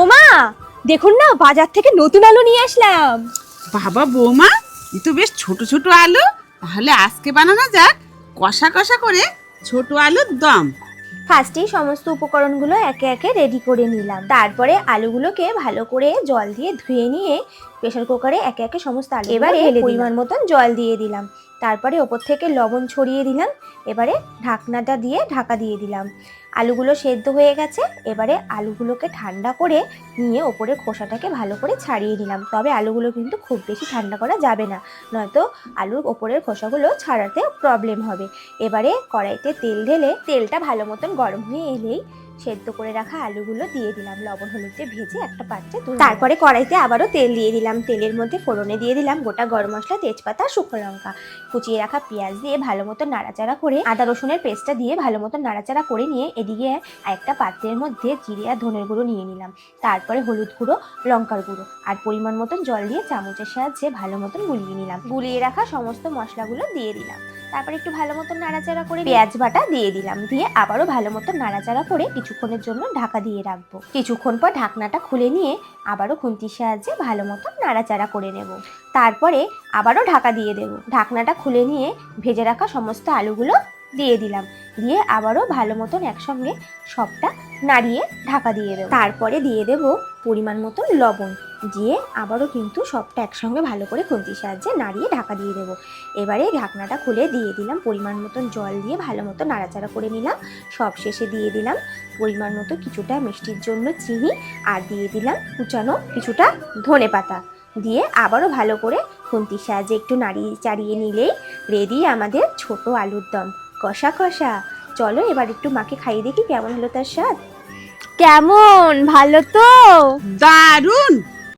ওমা দেখুন না বাজার থেকে নতুন আলু নিয়ে আসলাম। বাবা বৌমা এ তো বেশ ছোট ছোট আলু। তাহলে আজকে বানানো যাক কষা কষা করে ছোট আলুর দম। ফার্স্টেই সমস্ত উপকরণগুলো একে একে রেডি করে নিলাম। তারপরে আলুগুলোকে ভালো করে জল দিয়ে ধুয়ে নিয়ে প্রেসার কুকারে একে একে সমস্ত আলু এবারে পরিমাণ মতন জল দিয়ে দিলাম। তারপরে ওপর থেকে লবণ ছড়িয়ে দিলাম। এবারে ঢাকনাটা দিয়ে ঢাকা দিয়ে দিলাম। আলুগুলো সেদ্ধ হয়ে গেছে। এবারে আলুগুলোকে ঠান্ডা করে নিয়ে ওপরে খোসাটাকে ভালো করে ছাড়িয়ে নিলাম। তবে আলুগুলো কিন্তু খুব বেশি ঠান্ডা করা যাবে না। নয়তো আলুর ওপরের খোসাগুলো ছাড়াতে প্রবলেম হবে। এবারে কড়াইতে তেল ঢেলে তেলটা ভালো মতন গরম হয়ে এলেই সেদ্ধ করে রাখা আলুগুলো দিয়ে দিলাম, লবণ হলুদ ভেজে একটা পাত্রে তারপরে কড়াইতে আবারও তেল দিয়ে দিলাম। তেলের মধ্যে ফোড়নে দিয়ে দিলাম গোটা গরম মশলা, তেজপাতা, শুকনো লঙ্কা। কুচিয়ে রাখা পেঁয়াজ দিয়ে ভালো মতো নাড়াচাড়া করে, আদা রসুনের পেস্টটা দিয়ে ভালো মতো নাড়াচাড়া করে নিয়ে এদিকে একটা পাত্রের মধ্যে জিরে আর ধনের গুঁড়ো নিয়ে নিলাম। তারপরে হলুদ গুঁড়ো, লঙ্কার গুঁড়ো আর পরিমাণ মতন জল দিয়ে চামচের সাহায্যে ভালো মতন গুলিয়ে নিলাম। গুলিয়ে রাখা সমস্ত মশলাগুলো দিয়ে দিলাম। তারপরে একটু ভালো মতো নাড়াচাড়া করে পেঁয়াজ বাটা দিয়ে দিলাম। দিয়ে আবারও ভালো মতো নাড়াচাড়া করে কিছুক্ষণের জন্য ঢাকা দিয়ে রাখব। কিছুক্ষণ পর ঢাকনাটা খুলে নিয়ে আবারও খুন্তির সাহায্যে ভালো মতো নাড়াচাড়া করে নেব। তারপরে আবারও ঢাকা দিয়ে দেব। ঢাকনাটা খুলে নিয়ে ভেজে রাখা সমস্ত আলুগুলো দিয়ে দিলাম। দিয়ে আবারও ভালো মতন একসঙ্গে সবটা নাড়িয়ে ঢাকা দিয়ে দেবো। তারপরে দিয়ে দেব পরিমাণ মতো লবণ। দিয়ে আবারও কিন্তু সবটা একসঙ্গে ভালো করে খুন্তির সাহায্যে নাড়িয়ে ঢাকা দিয়ে দেবো। এবারে ঢাকনাটা খুলে দিয়ে দিলাম পরিমাণ মতন জল দিয়ে ভালো মতো নাড়াচাড়া করে নিলাম। সব শেষে দিয়ে দিলাম পরিমাণ মতো কিছুটা মিষ্টির জন্য চিনি আর দিয়ে দিলাম কুচানো কিছুটা ধনে পাতা। দিয়ে আবারও ভালো করে খুন্তির সাহায্যে একটু নাড়িয়ে চাড়িয়ে নিলেই রেডি আমাদের ছোট আলুর দম। কষা কষা। চলো এবার একটু মাকে খাইয়ে দেখি কেমন হলো তার স্বাদ। কেমন? ভালো তো? দার